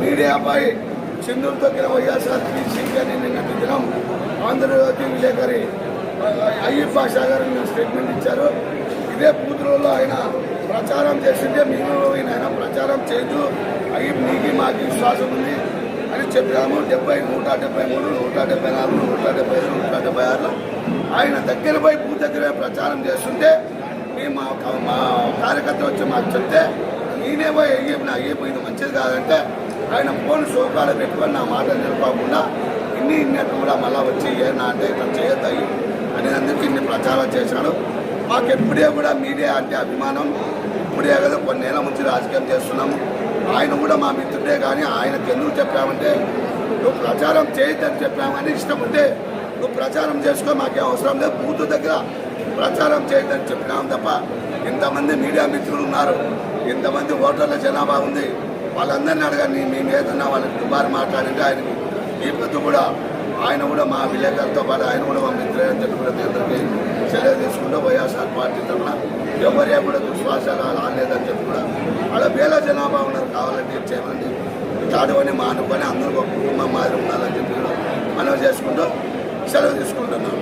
మీడియాపై సింధూరు తొక్కిన వైఎస్ఆర్ సింగ్ అని నిన్నటి దినం ఆంధ్రజ్యోతి విలేకరి అయ్యప్ప బాషా గారు స్టేట్మెంట్ ఇచ్చారు. ఇదే కూతురులో ఆయన ప్రచారం చేసిందే మీరు ఆయన ప్రచారం చేయదు అవి మీకు మాకు విశ్వాసం ఉంది అని చెప్పాము డెబ్బై నూట డెబ్బై మూడు నూట డెబ్బై నాలుగు నూట డెబ్బై ఐదు నూట డెబ్బై ఆరులో ఆయన దగ్గర పోయి భూ దగ్గర ప్రచారం చేస్తుంటే మేము మా మా కార్యకర్త వచ్చి మాకు చెప్తే నేనే పోయి నా అయ్యేపు ఇది మంచిది కాదంటే ఆయన ఫోన్ సోకాలు పెట్టుకొని నా మాట నిలపకుండా ఇన్ని ఇన్నట్టు కూడా మళ్ళీ వచ్చి ఏనా అంటే ఇట్లా చేయొద్దు అయ్యి. అని అందుకు ఇన్ని ప్రచారం చేశాడు. మాకు ఎప్పుడే కూడా మీడియా అంటే అభిమానం. ఇప్పుడే కదా కొన్నేళ్ళ నుంచి రాజకీయం చేస్తున్నాము. ఆయన కూడా మా మిత్రుడే కానీ ఆయనకు ఎందుకు చెప్పామంటే నువ్వు ప్రచారం చేయొద్దని చెప్పామని ఇష్టం ఉంటే నువ్వు ప్రచారం చేసుకో మాకేం అవసరం లేదు. బూత్ దగ్గర ప్రచారం చేయొద్దని చెప్పినాం తప్ప ఇంతమంది మీడియా మిత్రులు ఉన్నారు. ఇంతమంది ఓటర్ల జనాభా ఉంది. వాళ్ళందరినీ అడగండి మేము ఏదన్నా వాళ్ళకి దుబారు మాట్లాడింటే ఆయనకి. ఈ పొద్దు కూడా ఆయన కూడా మా విలేకరులతో పాటు ఆయన కూడా మా మిత్రులు అని చెప్పి కూడా అందరికీ సెలవు తీసుకుంటూ వైఎస్ఆర్ పార్టీ తరఫున ఎవరే కూడా దుశ్వాసాలు రాలేదని చెప్పి కూడా వాళ్ళ వేల జనాభా ఉన్నారు కావాలంటే చేయమండి తాడువని మానుకొని అందరూ ఒక కుటుంబం మాదిరి ఉండాలని చెప్పి కూడా మనం చేసుకుంటూ సెలవు తీసుకుంటున్నాం.